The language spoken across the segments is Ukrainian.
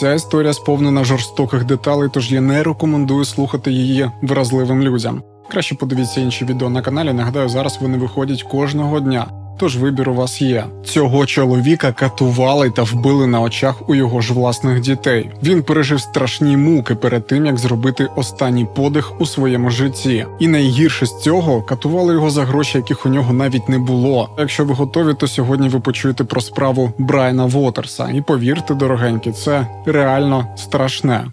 Ця історія сповнена жорстоких деталей, тож я не рекомендую слухати її вразливим людям. Краще подивіться інші відео на каналі. Нагадаю, зараз вони виходять кожного дня. Тож вибір у вас є. Цього чоловіка катували та вбили на очах у його ж власних дітей. Він пережив страшні муки перед тим, як зробити останній подих у своєму житті. І найгірше з цього катували його за гроші, яких у нього навіть не було. Якщо ви готові, то сьогодні ви почуєте про справу Брайана Вотерса. І повірте, дорогенькі, це реально страшне.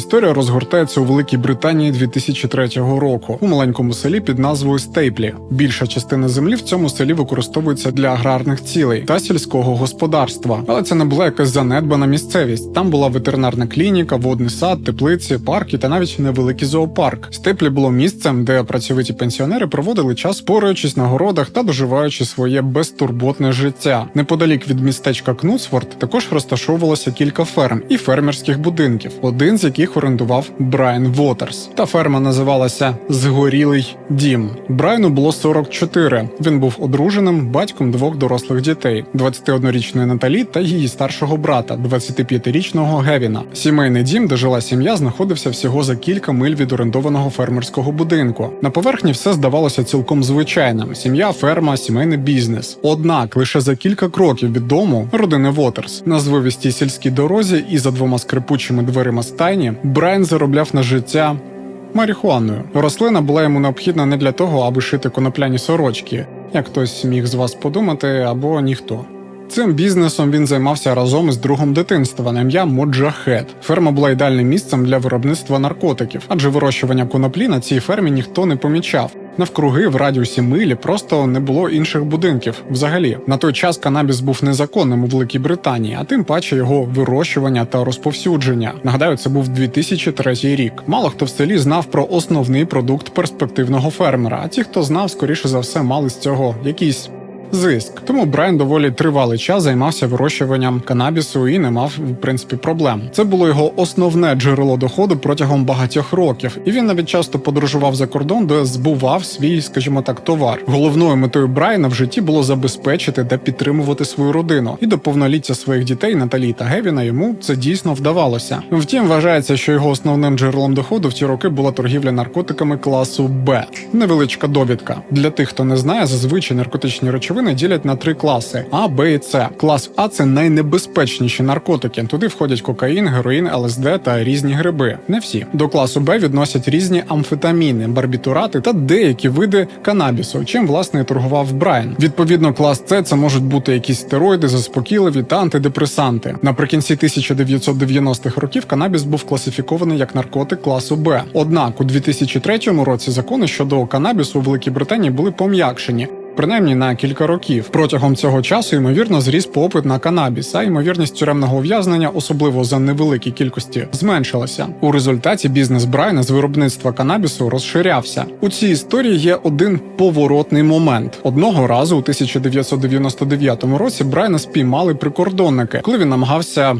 Історія розгортається у Великій Британії 2003 року у маленькому селі під назвою Стейплі. Більша частина землі в цьому селі використовується для аграрних цілей та сільського господарства. Але це не була якась занедбана місцевість. Там була ветеринарна клініка, водний сад, теплиці, парки та навіть невеликий зоопарк. Степлі було місцем, де працьовиті пенсіонери проводили час, пораючись на городах та доживаючи своє безтурботне життя. Неподалік від містечка Кнутсфорд також розташовувалося кілька ферм і фермерських будинків, один з яких орендував Брайан Вотерс. Та ферма називалася Згорілий дім. Брайану було 44. Він був одруженим батьком двох дорослих дітей: 21-річної Наталі та її старшого брата, 25-річного Гевіна. Сімейний дім, де жила сім'я, знаходився всього за кілька миль від орендованого фермерського будинку. На поверхні все здавалося цілком звичайним: сім'я, ферма, сімейний бізнес. Однак лише за кілька кроків від дому родини Вотерс на звивістій сільській дорозі і за двома скрипучими дверима стайні Брайан заробляв на життя марихуаною. Рослина була йому необхідна не для того, аби шити конопляні сорочки, як хтось міг з вас подумати, або ніхто. Цим бізнесом він займався разом із другом дитинства на ім'я Моджахет. Ферма була ідеальним місцем для виробництва наркотиків, адже вирощування коноплі на цій фермі ніхто не помічав. Навкруги в радіусі милі просто не було інших будинків. Взагалі, на той час канабіс був незаконним у Великій Британії, а тим паче його вирощування та розповсюдження. Нагадаю, це був 2003 рік. Мало хто в селі знав про основний продукт перспективного фермера. А ті, хто знав, скоріше за все, мали з цього якісь зиск. Тому Брайан доволі тривалий час займався вирощуванням канабісу і не мав в принципі проблем. Це було його основне джерело доходу протягом багатьох років, і він навіть часто подорожував за кордон, де збував свій, скажімо так, товар. Головною метою Брайана в житті було забезпечити та підтримувати свою родину. І до повноліття своїх дітей Наталі та Гевіна йому це дійсно вдавалося. Втім, вважається, що його основним джерелом доходу в ті роки була торгівля наркотиками класу Б. Невеличка довідка для тих, хто не знає, зазвичай наркотичні речовини ділять на три класи: А, Б і С. Клас А це найнебезпечніші наркотики. Туди входять кокаїн, героїн, ЛСД та різні гриби. Не всі до класу Б відносять різні амфетаміни, барбітурати та деякі види канабісу, чим власне і торгував Брайан. Відповідно, клас С це можуть бути якісь стероїди, заспокійливі та антидепресанти. Наприкінці 1990-х років канабіс був класифікований як наркотик класу Б. Однак у 2003 році закони щодо канабісу у Великій Британії були пом'якшені. Принаймні на кілька років протягом цього часу ймовірно зріс попит на канабіс, а ймовірність тюремного ув'язнення, особливо за невеликі кількості, зменшилася. У результаті бізнес Брайна з виробництва канабісу розширявся. У цій історії є один поворотний момент. Одного разу, у 1999 році, Брайна спіймали прикордонники, коли він намагався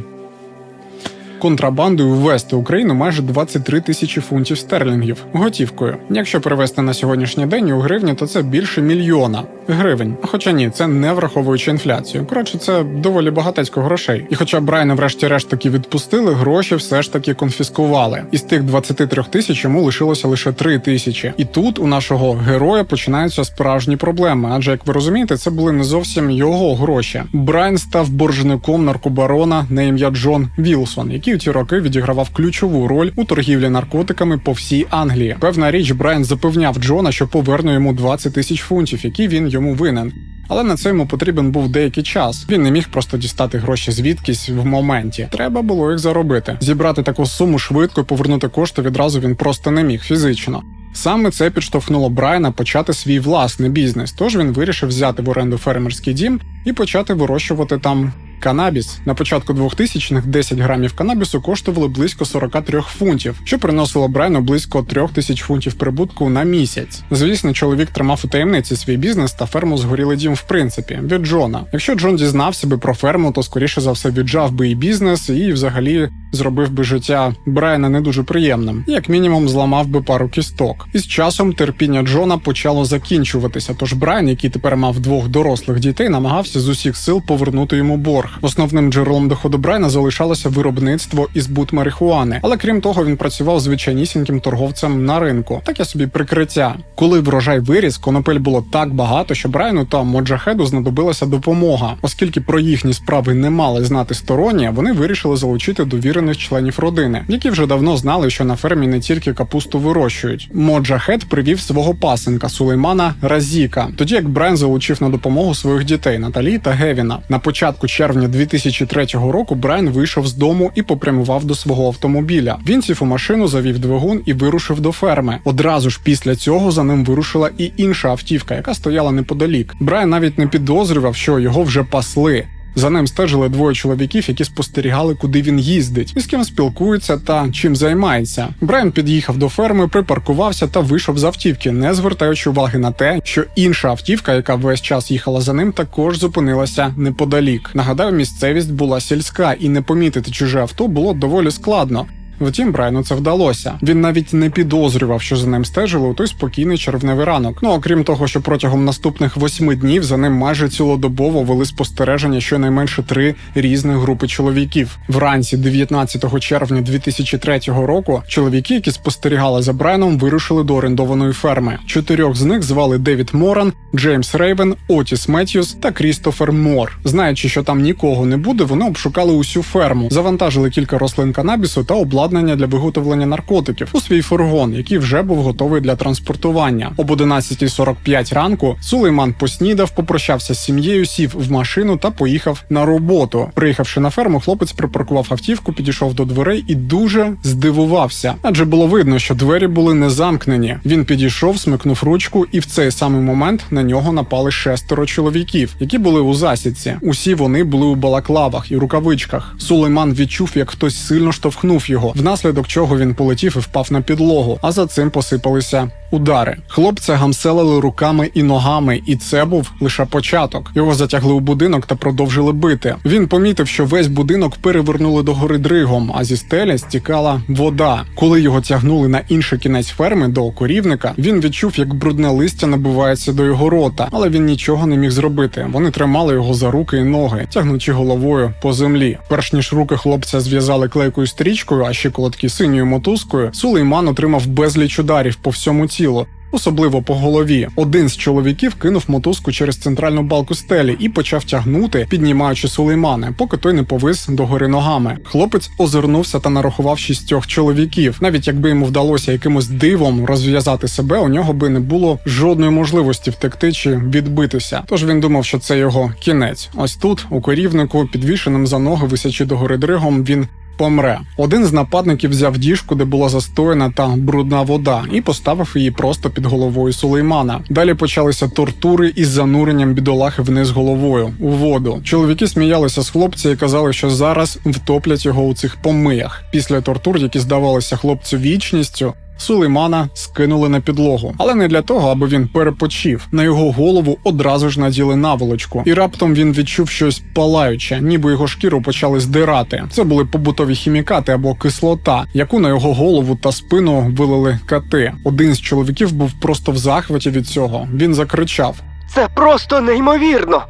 контрабандою ввести Україну майже 23 тисячі фунтів стерлінгів готівкою. Якщо перевести на сьогоднішній день у гривні, то це більше мільйона гривень. Хоча ні, це не враховуючи інфляцію. Коротше, це доволі багатецько грошей. І хоча Брайна, врешті-решт таки відпустили, гроші все ж таки конфіскували. Із тих 23 тисяч йому лишилося лише 3 тисячі. І тут у нашого героя починаються справжні проблеми. Адже як ви розумієте, це були не зовсім його гроші. Брайан став боржником наркобарона на ім'я Джон Вілсон, який у ті роки відігравав ключову роль у торгівлі наркотиками по всій Англії. Певна річ, Брайан запевняв Джона, що поверне йому 20 тисяч фунтів, які він йому винен. Але на це йому потрібен був деякий час. Він не міг просто дістати гроші звідкись в моменті. Треба було їх заробити. Зібрати таку суму швидко і повернути кошти відразу він просто не міг фізично. Саме це підштовхнуло Брайана почати свій власний бізнес. Тож він вирішив взяти в оренду фермерський дім і почати вирощувати там канабіс. На початку 2000-х 10 грамів канабісу коштували близько 43 фунтів, що приносило Брайану близько 3 тисяч фунтів прибутку на місяць. Звісно, чоловік тримав у таємниці свій бізнес та ферму згорілий дім, в принципі, від Джона. Якщо Джон дізнався би про ферму, то скоріше за все віджав би і бізнес, і взагалі зробив би життя Брайана не дуже приємним, як мінімум зламав би пару кісток. І з часом терпіння Джона почало закінчуватися. Тож Брайан, який тепер мав двох дорослих дітей, намагався з усіх сил повернути йому борг. Основним джерелом доходу Брайана залишалося виробництво і збут марихуани. Але крім того, він працював звичайнісіньким торговцем на ринку. Таке собі прикриття. Коли врожай виріс, конопель було так багато, що Брайану та Моджахеду знадобилася допомога, оскільки про їхні справи не мали знати сторонні, вони вирішили залучити довірених членів родини, які вже давно знали, що на фермі не тільки капусту вирощують. Моджахед привів свого пасенка Сулеймана Разіка, тоді як Брайан залучив на допомогу своїх дітей Наталі та Гевіна. На початку червня 2003 року Брайан вийшов з дому і попрямував до свого автомобіля. Він сів у машину, завів двигун і вирушив до ферми. Одразу ж після цього за ним вирушила і інша автівка, яка стояла неподалік. Брайан навіть не підозрював, що його вже пасли. За ним стежили двоє чоловіків, які спостерігали, куди він їздить, і з ким спілкується та чим займається. Брайан під'їхав до ферми, припаркувався та вийшов з автівки, не звертаючи уваги на те, що інша автівка, яка весь час їхала за ним, також зупинилася неподалік. Нагадаю, місцевість була сільська, і не помітити чуже авто було доволі складно. Втім, Брайану це вдалося. Він навіть не підозрював, що за ним стежили у той спокійний червневий ранок. Ну окрім того, що протягом наступних восьми днів за ним майже цілодобово вели спостереження щонайменше три різних групи чоловіків. Вранці, 19 червня 2003 року, чоловіки, які спостерігали за Брайаном, вирушили до орендованої ферми. Чотирьох з них звали Девід Моран, Джеймс Рейвен, Отіс Меттьюс та Крістофер Мор. Знаючи, що там нікого не буде, вони обшукали усю ферму, завантажили кілька рослин канабісу та обладнання для виготовлення наркотиків у свій фургон, який вже був готовий для транспортування. Об 11.45 ранку Сулейман поснідав, попрощався з сім'єю, сів в машину та поїхав на роботу. Приїхавши на ферму, хлопець припаркував автівку, підійшов до дверей і дуже здивувався, адже було видно, що двері були не замкнені. Він підійшов, смикнув ручку, і в цей самий момент на нього напали шестеро чоловіків, які були у засідці. Усі вони були у балаклавах і рукавичках. Сулейман відчув, як хтось сильно штовхнув його, внаслідок чого він полетів і впав на підлогу. А за цим посипалися удари. Хлопця гамселили руками і ногами, і це був лише початок. Його затягли у будинок та продовжили бити. Він помітив, що весь будинок перевернули до гори дригом, а зі стеля стікала вода. Коли його тягнули на інший кінець ферми до корівника, він відчув, як брудне листя набивається до його рота, але він нічого не міг зробити. Вони тримали його за руки і ноги, тягнучи головою по землі. Перш ніж руки хлопця зв'язали клейкою стрічкою, а щиколотки синьою мотузкою, Сулейман отримав безліч ударів по всьому тілу. Особливо по голові. Один з чоловіків кинув мотузку через центральну балку стелі і почав тягнути, піднімаючи Сулеймана, поки той не повис догори ногами. Хлопець озирнувся та нарахував шістьох чоловіків. Навіть якби йому вдалося якимось дивом розв'язати себе, у нього би не було жодної можливості втекти чи відбитися. Тож він думав, що це його кінець. Ось тут, у корівнику, підвішеним за ноги, висячи догори дригом, він помре. Один з нападників взяв діжку, де була застояна та брудна вода, і поставив її просто під головою Сулеймана. Далі почалися тортури із зануренням бідолахи вниз головою у воду. Чоловіки сміялися з хлопця і казали, що зараз втоплять його у цих помиях. Після тортур, які здавалися хлопцю вічністю. Сулеймана скинули на підлогу, але не для того, аби він перепочив. На його голову одразу ж наділи наволочку, і раптом він відчув щось палаюче, ніби його шкіру почали здирати. Це були побутові хімікати або кислота, яку на його голову та спину вилили кати. Один з чоловіків був просто в захваті від цього. Він закричав. Це просто неймовірно.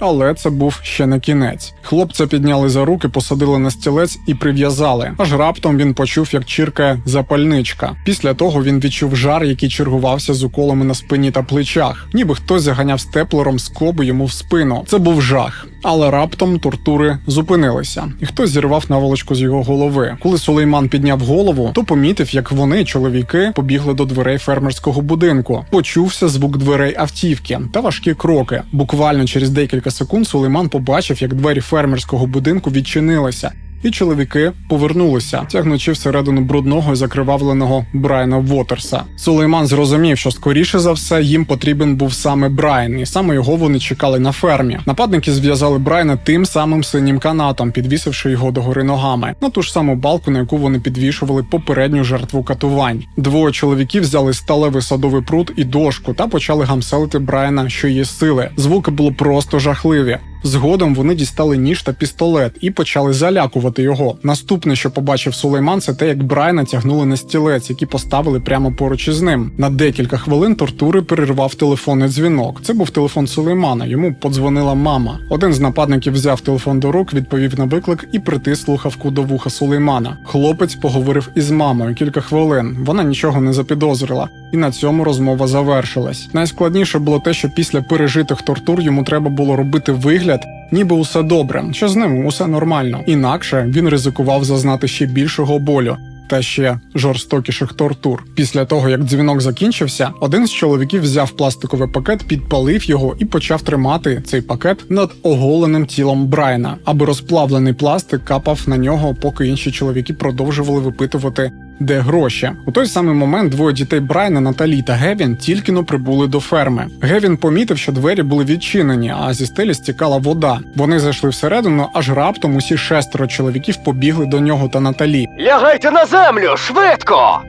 Але це був ще не кінець. Хлопця підняли за руки, посадили на стілець і прив'язали. Аж раптом він почув, як чіркає запальничка. Після того він відчув жар, який чергувався з уколами на спині та плечах, ніби хтось заганяв степлером скоби йому в спину. Це був жах. Але раптом тортури зупинилися, і хтось зірвав наволочку з його голови. Коли Сулейман підняв голову, то помітив, як вони, чоловіки, побігли до дверей фермерського будинку. Почувся звук дверей автівки та важкі кроки. Буквально через декілька секунд Сулейман побачив, як двері фермерського будинку відчинилися. І чоловіки повернулися, тягнучи всередину брудного і закривавленого Брайана Вотерса. Сулейман зрозумів, що скоріше за все їм потрібен був саме Брайан, і саме його вони чекали на фермі. Нападники зв'язали Брайана тим самим синім канатом, підвісивши його догори ногами, на ту ж саму балку, на яку вони підвішували попередню жертву катувань. Двоє чоловіків взяли сталевий садовий прут і дошку та почали гамселити Брайана, що є сили. Звуки були просто жахливі. Згодом вони дістали ніж та пістолет і почали залякувати його. Наступне, що побачив Сулейман, це те, як Брайана тягнули на стілець, який поставили прямо поруч із ним. На декілька хвилин тортури перервав телефонний дзвінок. Це був телефон Сулеймана. Йому подзвонила мама. Один з нападників взяв телефон до рук, відповів на виклик і притис слухавку до вуха Сулеймана. Хлопець поговорив із мамою кілька хвилин. Вона нічого не запідозрила, і на цьому розмова завершилась. Найскладніше було те, що після пережитих тортур йому треба було робити вигляд. Ніби усе добре, що з ним усе нормально. Інакше він ризикував зазнати ще більшого болю та ще жорстокіших тортур. Після того, як дзвінок закінчився, один з чоловіків взяв пластиковий пакет, підпалив його і почав тримати цей пакет над оголеним тілом Брайана, аби розплавлений пластик капав на нього, поки інші чоловіки продовжували випитувати. Де гроші у той самий момент двоє дітей Брайана, Наталі та Гевін тільки но прибули до ферми. Гевін помітив, що двері були відчинені, а зі стелі стікала вода. Вони зайшли всередину, аж раптом усі шестеро чоловіків побігли до нього та Наталі. Лягайте на землю, швидко!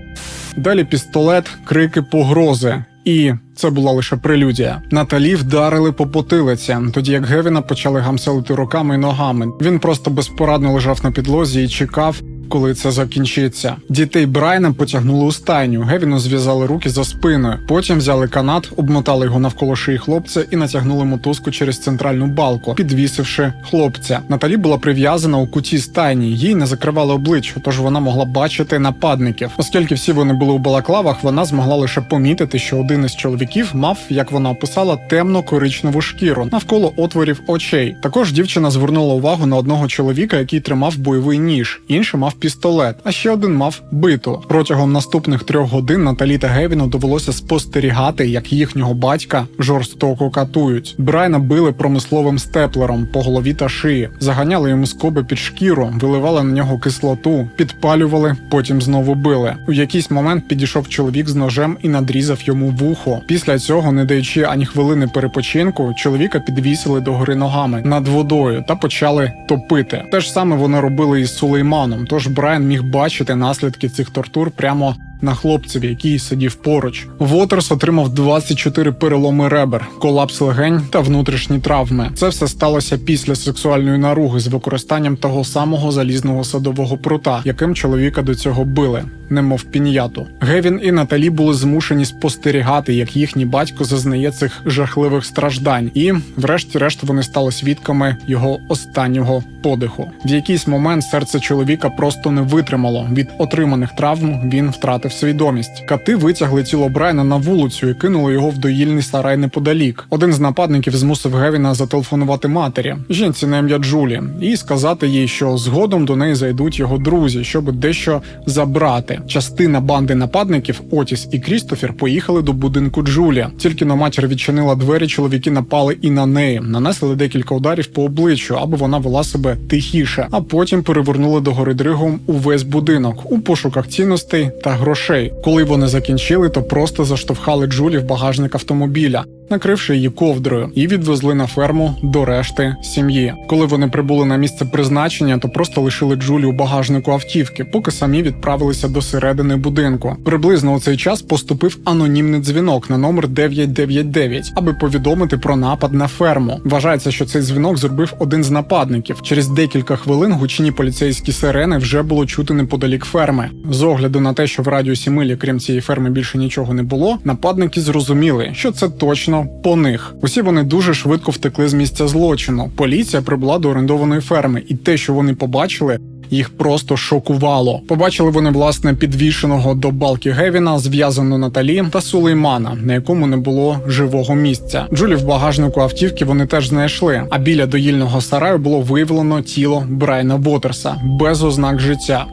Далі пістолет, крики, погрози. І це була лише прелюдія. Наталі вдарили по потилиці, тоді як Гевіна почали гамселити руками і ногами. Він просто безпорадно лежав на підлозі і чекав. Коли це закінчиться, дітей Брайана потягнули у стайню. Гевіну зв'язали руки за спиною. Потім взяли канат, обмотали його навколо шиї хлопця і натягнули мотузку через центральну балку, підвісивши хлопця. Наталі була прив'язана у куті стайні. Їй не закривали обличчя, тож вона могла бачити нападників. Оскільки всі вони були у балаклавах, вона змогла лише помітити, що один із чоловіків мав, як вона описала, темно-коричневу шкіру навколо отворів очей. Також дівчина звернула увагу на одного чоловіка, який тримав бойовий ніж, інший мав пістолет, а ще один мав биту. Протягом наступних трьох годин Наталі та Гевіну довелося спостерігати, як їхнього батька жорстоко катують. Брайна били промисловим степлером по голові та шиї, заганяли йому скоби під шкіру, виливали на нього кислоту, підпалювали, потім знову били. У якийсь момент підійшов чоловік з ножем і надрізав йому вухо. Після цього, не даючи ані хвилини перепочинку, чоловіка підвісили до гори ногами над водою та почали топити. Те ж саме вони робили із Сулейманом. Тож Брайан міг бачити наслідки цих тортур прямо на хлопцеві, який сидів поруч. Вотерс отримав 24 переломи ребер, колапс легень та внутрішні травми. Це все сталося після сексуальної наруги з використанням того самого залізного садового прута, яким чоловіка до цього били, немов пін'яту. Гевін і Наталі були змушені спостерігати, як їхній батько зазнає цих жахливих страждань, і, врешті-решт, вони стали свідками його останнього подиху. В якийсь момент серце чоловіка просто не витримало. Від отриманих травм він втратив свідомість. Кати витягли тіло Брайана на вулицю і кинули його в доїльний сарай неподалік. Один з нападників змусив Гевіна зателефонувати матері, жінці на ім'я Джулі, і сказати їй, що згодом до неї зайдуть його друзі, щоб дещо забрати. Частина банди нападників Отіс і Крістофер поїхали до будинку Джулі. Тільки на матір відчинила двері, чоловіки напали і на неї, нанесли декілька ударів по обличчю, аби вона вела себе тихіше, а потім перевернули до гори дригом увесь будинок у пошуках цінностей та грошей. Коли вони закінчили, то просто заштовхали Джулі в багажник автомобіля. Накривши її ковдрою, і відвезли на ферму до решти сім'ї. Коли вони прибули на місце призначення, то просто лишили Джулі у багажнику автівки, поки самі відправилися до середини будинку. Приблизно у цей час поступив анонімний дзвінок на номер 999, аби повідомити про напад на ферму. Вважається, що цей дзвінок зробив один з нападників. Через декілька хвилин гучні поліцейські сирени вже було чути неподалік ферми. З огляду на те, що в радіусі милі, крім цієї ферми, більше нічого не було. Нападники зрозуміли, що це точно по них. Усі вони дуже швидко втекли з місця злочину. Поліція прибула до орендованої ферми, і те, що вони побачили. Їх просто шокувало. Побачили вони власне підвішеного до балки Гевіна, зв'язану Наталі та Сулеймана, на якому не було живого місця. Джулі в багажнику автівки вони теж знайшли. А біля доїльного сараю було виявлено тіло Брайна Вотерса без ознак життя.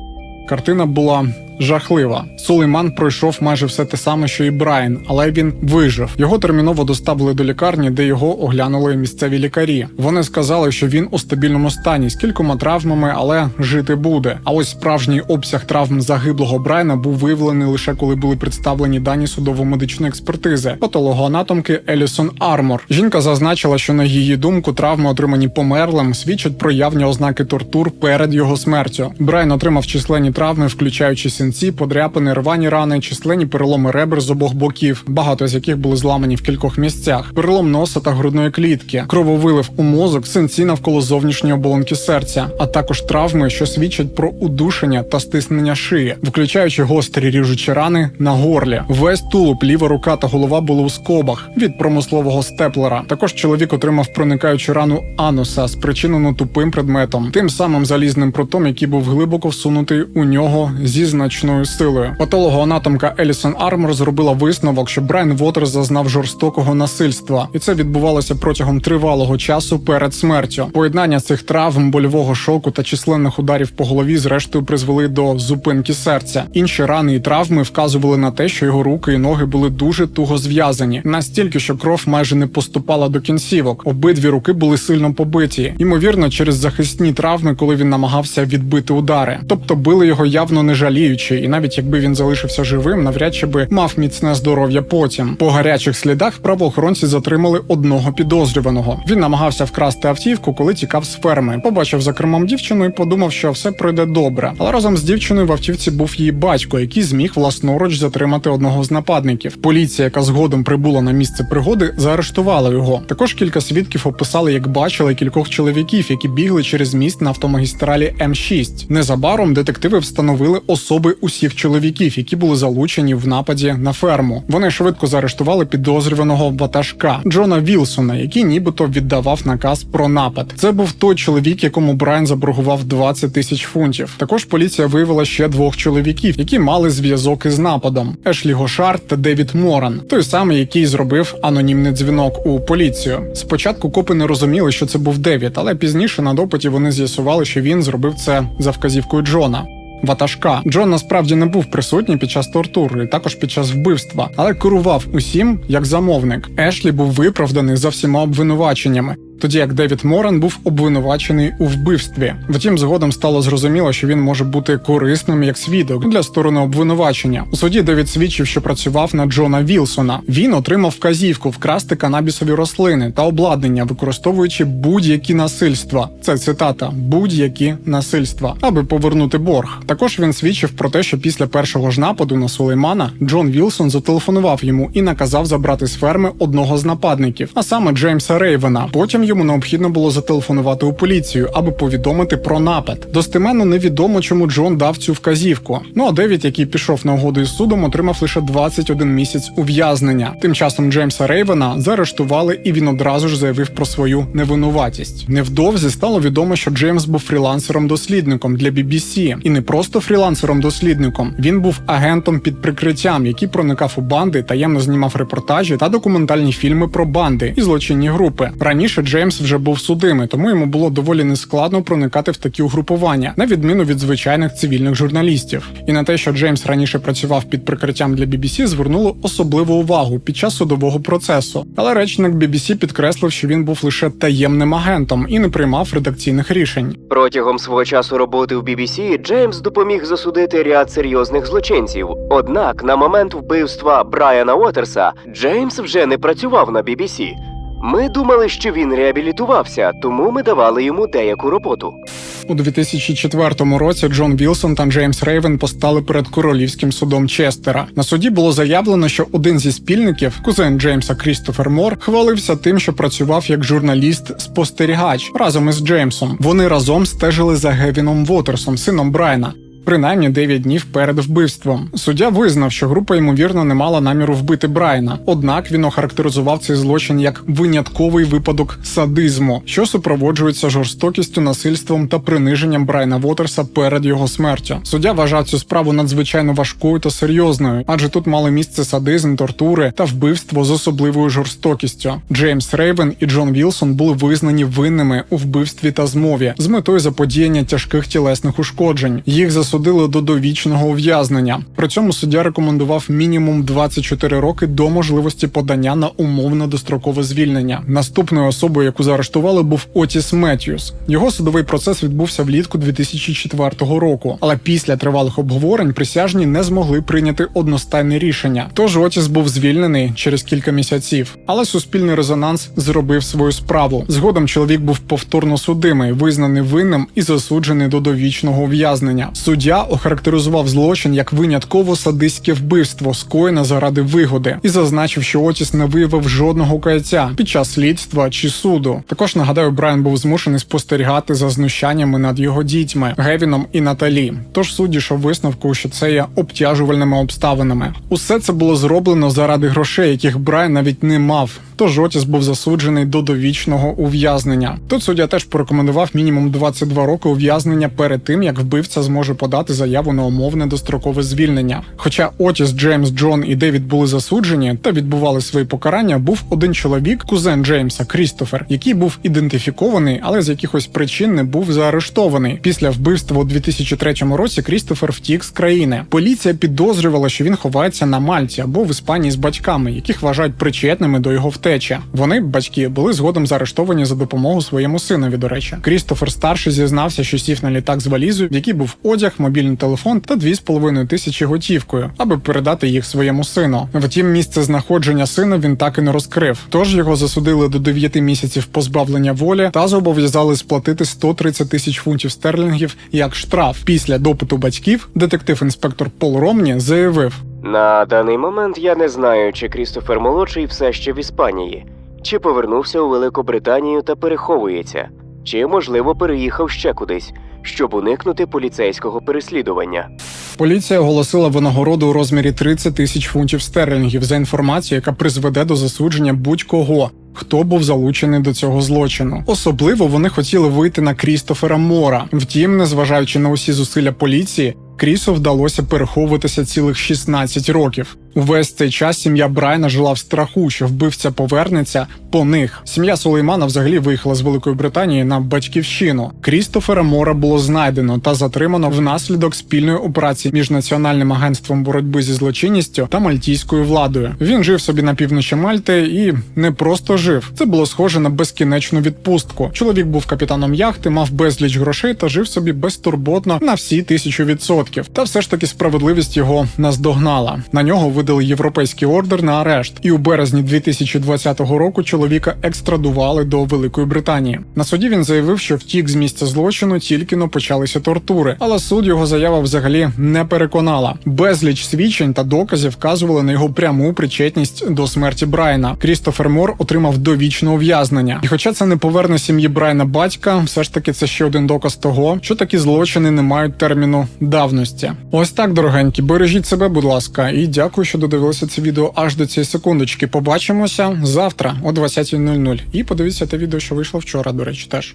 Картина була жахлива. Сулейман пройшов майже все те саме, що і Брайан, але він вижив. Його терміново доставили до лікарні, де його оглянули місцеві лікарі. Вони сказали, що він у стабільному стані з кількома травмами, але жити буде. А ось справжній обсяг травм загиблого Брайана був виявлений лише коли були представлені дані судово-медичної експертизи патологоанатомки Елісон Армор. Жінка зазначила, що на її думку травми, отримані померлим, свідчать про явні ознаки тортур перед його смертю. Брайан отримав численні травми, включаючи синці, подряпини, рвані рани, численні переломи ребер з обох боків, багато з яких були зламані в кількох місцях, перелом носа та грудної клітки, крововилив у мозок, синці навколо зовнішньої оболонки серця, а також травми, що свідчать про удушення та стиснення шиї, включаючи гострі ріжучі рани на горлі. Весь тулуб, ліва рука та голова були у скобах від промислового степлера. Також чоловік отримав проникаючу рану ануса, спричинену тупим предметом, тим самим залізним прутом, який був глибоко всунутий у нього зі значною силою. Патологоанатомка Елісон Армор зробила висновок, що Брайан Вотерс зазнав жорстокого насильства, і це відбувалося протягом тривалого часу перед смертю. Поєднання цих травм, больового шоку та численних ударів по голові, зрештою призвели до зупинки серця. Інші рани і травми вказували на те, що його руки і ноги були дуже туго зв'язані, настільки, що кров майже не поступала до кінцівок. Обидві руки були сильно побиті, ймовірно, через захисні травми, коли він намагався відбити удари. Тобто били його явно не жаліючи, і навіть якби він залишився живим, навряд чи би мав міцне здоров'я потім. По гарячих слідах правоохоронці затримали одного підозрюваного. Він намагався вкрасти автівку, коли тікав з ферми. Побачив за кермом дівчину і подумав, що все пройде добре. Але разом з дівчиною в автівці був її батько, який зміг власноруч затримати одного з нападників. Поліція, яка згодом прибула на місце пригоди, заарештувала його. Також кілька свідків описали, як бачили кількох чоловіків, які бігли через міст на автомагістралі М6. Незабаром детективи встановили особи усіх чоловіків, які були залучені в нападі на ферму. Вони швидко заарештували підозрюваного ватажка Джона Вілсона, який нібито віддавав наказ про напад. Це був той чоловік, якому Брайан заборгував 20 тисяч фунтів. Також поліція виявила ще двох чоловіків, які мали зв'язок із нападом: Ешлі Гошар та Девід Моран, той самий, який зробив анонімний дзвінок у поліцію. Спочатку копи не розуміли, що це був Девід, але пізніше на допиті вони з'ясували, що він зробив це за вказівкою Джона. Ватажка Джон насправді не був присутній під час тортури, і також під час вбивства, але керував усім як замовник. Ешлі був виправданий за всіма обвинуваченнями. Тоді як Девід Моран був обвинувачений у вбивстві. Втім, згодом стало зрозуміло, що він може бути корисним як свідок для сторони обвинувачення. У суді Девід свідчив, що працював на Джона Вілсона. Він отримав вказівку вкрасти канабісові рослини та обладнання, використовуючи будь-які насильства. Це цитата: будь-які насильства, аби повернути борг. Також він свідчив про те, що після першого ж нападу на Сулеймана Джон Вілсон зателефонував йому і наказав забрати з ферми одного з нападників, а саме Джеймса Рейвена. Потім йому необхідно було зателефонувати у поліцію, аби повідомити про напад. Достеменно невідомо, чому Джон дав цю вказівку. Ну а Девід, який пішов на угоду із судом, отримав лише 21 місяць ув'язнення. Тим часом Джеймса Рейвена заарештували, і він одразу ж заявив про свою невинуватість. Невдовзі стало відомо, що Джеймс був фрілансером-дослідником для BBC. і не просто фрілансером-дослідником. Він був агентом під прикриттям, який проникав у банди, таємно знімав репортажі та документальні фільми про банди і злочинні групи. Раніше Джеймс вже був судимий, тому йому було доволі нескладно проникати в такі угрупування, на відміну від звичайних цивільних журналістів. І на те, що Джеймс раніше працював під прикриттям для BBC, звернуло особливу увагу під час судового процесу. Але речник BBC підкреслив, що він був лише таємним агентом і не приймав редакційних рішень. Протягом свого часу роботи в BBC Джеймс допоміг засудити ряд серйозних злочинців. Однак на момент вбивства Брайана Уотерса Джеймс вже не працював на BBC. Ми думали, що він реабілітувався, тому ми давали йому деяку роботу. У 2004 році Джон Вілсон та Джеймс Рейвен постали перед королівським судом Честера. На суді було заявлено, що один зі спільників, кузен Джеймса Крістофер Мор, хвалився тим, що працював як журналіст-спостерігач разом із Джеймсом. Вони разом стежили за Гевіном Вотерсом, сином Брайана. Принаймні 9 днів перед вбивством. Суддя визнав, що група ймовірно не мала наміру вбити Брайана. Однак він охарактеризував цей злочин як винятковий випадок садизму, що супроводжується жорстокістю, насильством та приниженням Брайана Вотерса перед його смертю. Суддя вважав цю справу надзвичайно важкою та серйозною, адже тут мали місце садизм, тортури та вбивство з особливою жорстокістю. Джеймс Рейвен і Джон Вілсон були визнані винними у вбивстві та змові з метою заподіяння тяжких тілесних ушкоджень. Їх засудили до довічного ув'язнення. При цьому суддя рекомендував мінімум 24 роки до можливості подання на умовно дострокове звільнення. Наступною особою, яку заарештували, був Отіс Меттьюс. Його судовий процес відбувся влітку 2004 року. Але після тривалих обговорень присяжні не змогли прийняти одностайне рішення. Тож Отіс був звільнений через кілька місяців. Але суспільний резонанс зробив свою справу. Згодом чоловік був повторно судимий, визнаний винним і засуджений до довічного ув'язнення. Судді Суддя охарактеризував злочин як винятково садистське вбивство, скоєне заради вигоди, і зазначив, що Отіс не виявив жодного каяття під час слідства чи суду. Також нагадаю, Брайан був змушений спостерігати за знущаннями над його дітьми Гевіном і Наталі. Тож суд дійшов висновку, що це є обтяжувальними обставинами. Усе це було зроблено заради грошей, яких Брайан навіть не мав. Тож Отіс був засуджений до довічного ув'язнення. Тут суддя теж порекомендував мінімум 22 роки ув'язнення перед тим, як вбивця зможе подати заяву на умовне дострокове звільнення. Хоча Отіс, Джеймс, Джон і Девід були засуджені та відбували свої покарання, був один чоловік, кузен Джеймса Крістофер, який був ідентифікований, але з якихось причин не був заарештований. Після вбивства у 2003 році Крістофер втік з країни. Поліція підозрювала, що він ховається на Мальті або в Іспанії з батьками, яких вважають причетними до його втечі. Вони, батьки, були згодом заарештовані за допомогою своєму синові. До речі, Крістофер старший зізнався, що сів на літак з валізою, в якій був одяг, мобільний телефон та 2,5 тисячі готівкою, аби передати їх своєму сину. Втім, місце знаходження сина він так і не розкрив. Тож його засудили до 9 місяців позбавлення волі та зобов'язали сплатити 130 тисяч фунтів стерлінгів як штраф. Після допиту батьків детектив-інспектор Пол Ромні заявив. На даний момент я не знаю, чи Крістофер молодший все ще в Іспанії, чи повернувся у Велику Британію та переховується, чи можливо переїхав ще кудись, щоб уникнути поліцейського переслідування. Поліція оголосила винагороду у розмірі 30 тисяч фунтів стерлінгів за інформацію, яка призведе до засудження будь-кого. Хто був залучений до цього злочину? Особливо вони хотіли вийти на Крістофера Мора. Втім, незважаючи на усі зусилля поліції, Крісу вдалося переховуватися цілих 16 років. Увесь цей час сім'я Брайана жила в страху, що вбивця повернеться по них. Сім'я Сулеймана взагалі виїхала з Великої Британії на батьківщину. Крістофера Мора було знайдено та затримано внаслідок спільної операції між національним агентством боротьби зі злочинністю та мальтійською владою. Він жив собі на півночі Мальти і не просто жив. Це було схоже на безкінечну відпустку. Чоловік був капітаном яхти, мав безліч грошей та жив собі безтурботно на всі тисячу відсотків. Та все ж таки справедливість його наздогнала. На нього видали європейський ордер на арешт, і у березні 2020 року чоловіка екстрадували до Великої Британії. На суді він заявив, що втік з місця злочину тільки но почалися тортури, але суд його заява взагалі не переконала. Безліч свідчень та доказів вказували на його пряму причетність до смерті Брайана. Крістофер Мор отримав довічне ув'язнення. І хоча це не поверне сім'ї Брайана батька, все ж таки це ще один доказ того, що такі злочини не мають терміну давності. Ось так, дорогенькі, бережіть себе, будь ласка, і дякую, що додивилися це відео аж до цієї секундочки. Побачимося завтра о 20.00. І подивіться те відео, що вийшло вчора, до речі, теж.